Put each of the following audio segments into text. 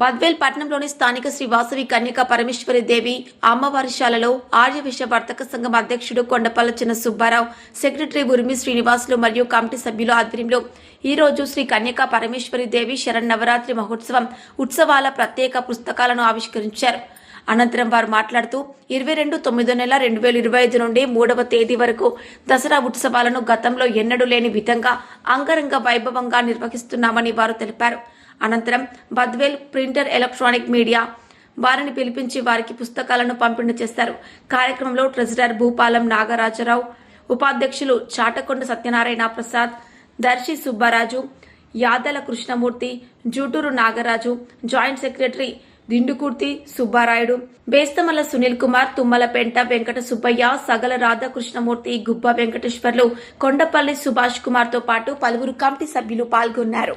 బద్వేల్ పట్టణంలోని స్థానిక శ్రీ వాసవి కన్యకా పరమేశ్వరి దేవి అమ్మవారిశాలలో ఆర్య విశ్వ వర్తక సంఘం అధ్యక్షుడు కొండపల్ల చిన్న సుబ్బారావు సెక్రటరీ ఉరిమి శ్రీనివాసులు మరియు కమిటీ సభ్యుల ఆధ్వర్యంలో ఈ రోజు శ్రీ కన్యకా పరమేశ్వరి దేవి శరన్నవరాత్రి మహోత్సవం ఉత్సవాల ప్రత్యేక పుస్తకాలను ఆవిష్కరించారు. అనంతరం వారు మాట్లాడుతూ ఇరవై రెండు తొమ్మిదో నెల రెండు వేల ఇరవై ఐదు నుండి మూడవ తేదీ వరకు దసరా ఉత్సవాలను గతంలో ఎన్నడూ లేని విధంగా అంగరంగ వైభవంగా నిర్వహిస్తున్నామని వారు తెలిపారు. అనంతరం బద్వేల్ ప్రింటర్ ఎలక్ట్రానిక్ మీడియా వారిని పిలిపించి వారికి పుస్తకాలను పంపిణీ చేశారు. కార్యక్రమంలో ట్రెజరర్ భూపాలం నాగరాజరావు ఉపాధ్యక్షులు చాటకొండ సత్యనారాయణ ప్రసాద్ దర్శి సుబ్బారాజు యాదల కృష్ణమూర్తి జూటూరు నాగరాజు జాయింట్ సెక్రటరీ దిండుకూర్తి సుబ్బారాయుడు బేస్తమల్ల సునీల్ కుమార్ తుమ్మలపెంట వెంకట సుబ్బయ్య సగల రాధాకృష్ణమూర్తి గుబ్బ వెంకటేశ్వర్లు కొండపల్లి సుభాష్ కుమార్తో పాటు పలువురు కమిటీ సభ్యులు పాల్గొన్నారు.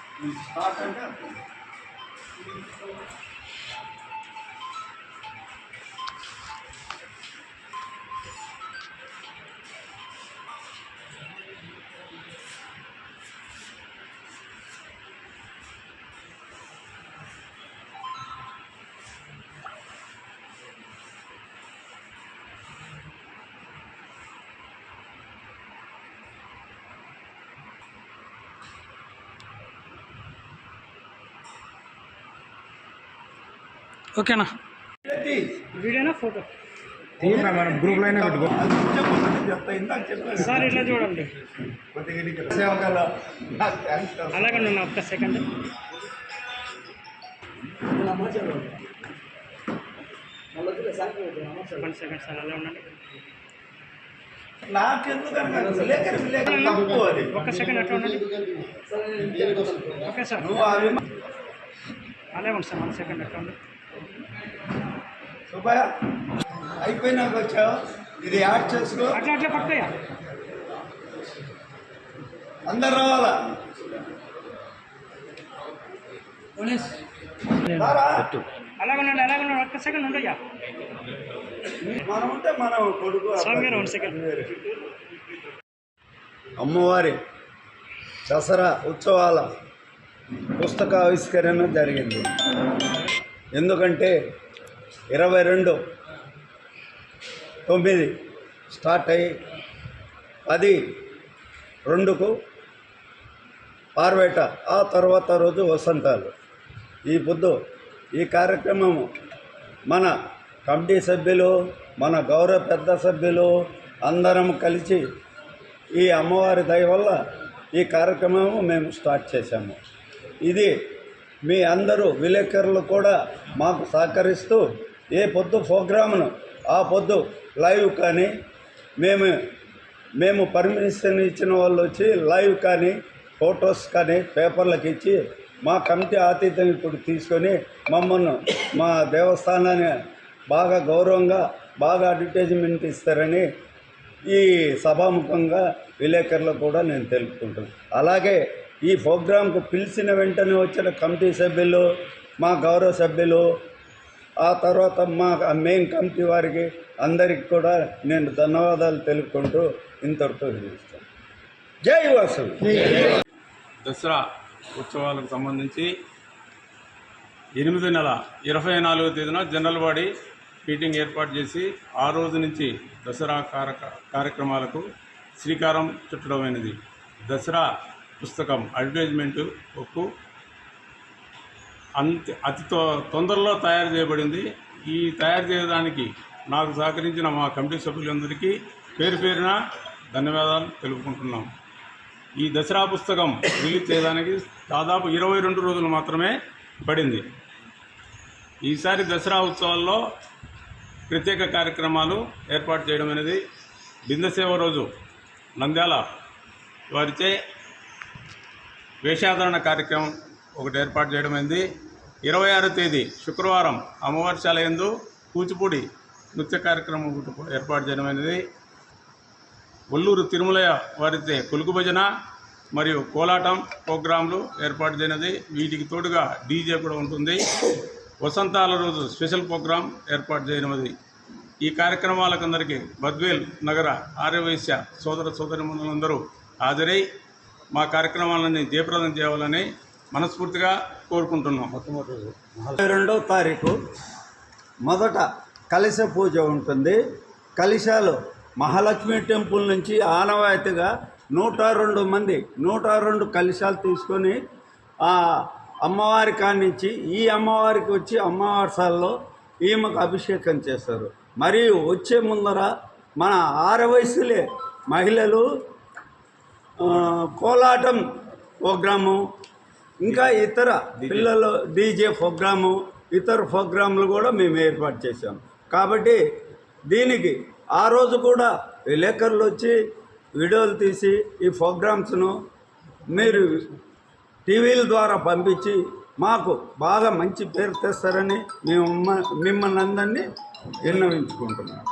స్టార్ట్ అంటే ఓకేనా? వీడియోనా ఫోటో. మనం గ్రూప్ లైన్ సార్ ఇట్లా చూడండి. అలాగే ఉన్నా ఒక్క సెకండ్. వన్ సెకండ్ సార్ అలా ఉండండి. ఒక్క సెకండ్ అట్లా ఉండండి. Okay sir. అలాగే ఉంది సార్ వన్ సెకండ్ అట్లా ఉండండి. సుబ్బయ్య అయిపోయినాక వచ్చావు. ఇది యాడ్ చేసుకో. అట్లా అందరు రావాలా? ఒక్క సెకండ్ ఉండయ్యా. మనం ఉంటే మన కొడుకు సెకండ్ అమ్మవారి దసరా ఉత్సవాల పుస్తక ఆవిష్కరణ జరిగింది. ఎందుకంటే ఇరవై రెండు తొమ్మిది స్టార్ట్ అయ్యి పది రెండుకు పార్వేట ఆ తర్వాత రోజు వసంతాలు. ఈ పొద్దు ఈ కార్యక్రమము మన కమిటీ సభ్యులు మన గౌరవ పెద్ద సభ్యులు అందరం కలిసి ఈ అమ్మవారి దయ వల్ల ఈ కార్యక్రమము మేము స్టార్ట్ చేశాము. ఇది మీ అందరూ విలేకరులు కూడా మాకు సహకరిస్తూ ఏ పొద్దు ప్రోగ్రామ్ను ఆ పొద్దు లైవ్ కానీ మేము మేము పర్మిషన్ ఇచ్చిన వాళ్ళు వచ్చి లైవ్ కానీ ఫొటోస్ కానీ పేపర్లకు ఇచ్చి మా కమిటీ ఆతిథ్యం ఇప్పుడు తీసుకొని మమ్మల్ని మా దేవస్థానాన్ని బాగా గౌరవంగా బాగా అడ్వర్టైజ్మెంట్ ఇస్తారని ఈ సభాముఖంగా విలేకరులకు కూడా నేను తెలుపుకుంటున్నాను. అలాగే ఈ ప్రోగ్రాంకు పిలిచిన వెంటనే వచ్చిన కమిటీ సభ్యులు మా గౌరవ సభ్యులు ఆ తర్వాత మా మెయిన్ కమిటీ వారికి అందరికి కూడా నేను ధన్యవాదాలు తెలుపుకుంటూ ఇంతటితో నిలుస్తాను జై వాసు దసరా ఉత్సవాలకు సంబంధించి ఎనిమిది నెల ఇరవై నాలుగో తేదీన జనరల్ బాడీ మీటింగ్ ఏర్పాటు చేసి ఆ రోజు నుంచి దసరా కార్యక్రమాలకు శ్రీకారం చుట్టడమైనది. దసరా పుస్తకం అడ్వర్టైజ్మెంటు ఒక్కు అంత అతి తొ- తొందరలో తయారు చేయబడింది. ఈ తయారు చేయడానికి నాకు సహకరించిన మా కమిటీ సభ్యులందరికీ పేరు పేరున ధన్యవాదాలు తెలుపుకుంటున్నాం. ఈ దసరా పుస్తకం రిలీజ్ చేయడానికి దాదాపు ఇరవై రెండు రోజులు మాత్రమే పడింది. ఈసారి దసరా ఉత్సవాల్లో ప్రత్యేక కార్యక్రమాలు ఏర్పాటు చేయడం అనేది బిందసేవ రోజు నంద్యాల వారిచే వేషాధారణ కార్యక్రమం ఒకటి ఏర్పాటు చేయడమైంది. ఇరవై ఆరో తేదీ శుక్రవారం అమ్మవారిశాల కూచిపూడి నృత్య కార్యక్రమం ఒకటి ఏర్పాటు చేయడమైనది ఒల్లూరు తిరుమలయ వారితే కొలుగు భజన మరియు కోలాటం ప్రోగ్రాంలు ఏర్పాటు చేయనది. వీటికి తోడుగా డీజే కూడా ఉంటుంది. వసంతాల రోజు స్పెషల్ ప్రోగ్రాం ఏర్పాటు చేయనది. ఈ కార్యక్రమాలకందరికీ బద్వేల్ నగర ఆర్యవైశ్య సోదర సోదరిమణులందరూ హాజరై మా కార్యక్రమాలని జయప్రదం చేయాలని మనస్ఫూర్తిగా కోరుకుంటున్నాం. ఇరవై రెండవ తారీఖు మొదట కలశ పూజ ఉంటుంది. కలశాలు మహాలక్ష్మి టెంపుల్ నుంచి ఆనవాయితీగా నూట రెండు మంది నూట రెండు కలశాలు తీసుకొని ఆ అమ్మవారి కానించి ఈ అమ్మవారికి వచ్చి అమ్మవారిసాల్లో ఈమెకు అభిషేకం చేస్తారు. మరియు వచ్చే ముందర మన ఆరు వయసులే మహిళలు కోలాటం ప్రోగ్రాము ఇంకా ఇతర పిల్లలు డీజే ప్రోగ్రాము ఇతర ప్రోగ్రాంలు కూడా మేము ఏర్పాటు చేశాం. కాబట్టి దీనికి ఆ రోజు కూడా విలేకరులు వచ్చి వీడియోలు తీసి ఈ ప్రోగ్రామ్స్ను మీరు టీవీల ద్వారా పంపించి మాకు బాగా మంచి పేరు తెస్తారని మేము మిమ్మల్ని అందరినీ విన్నవించుకుంటున్నాం.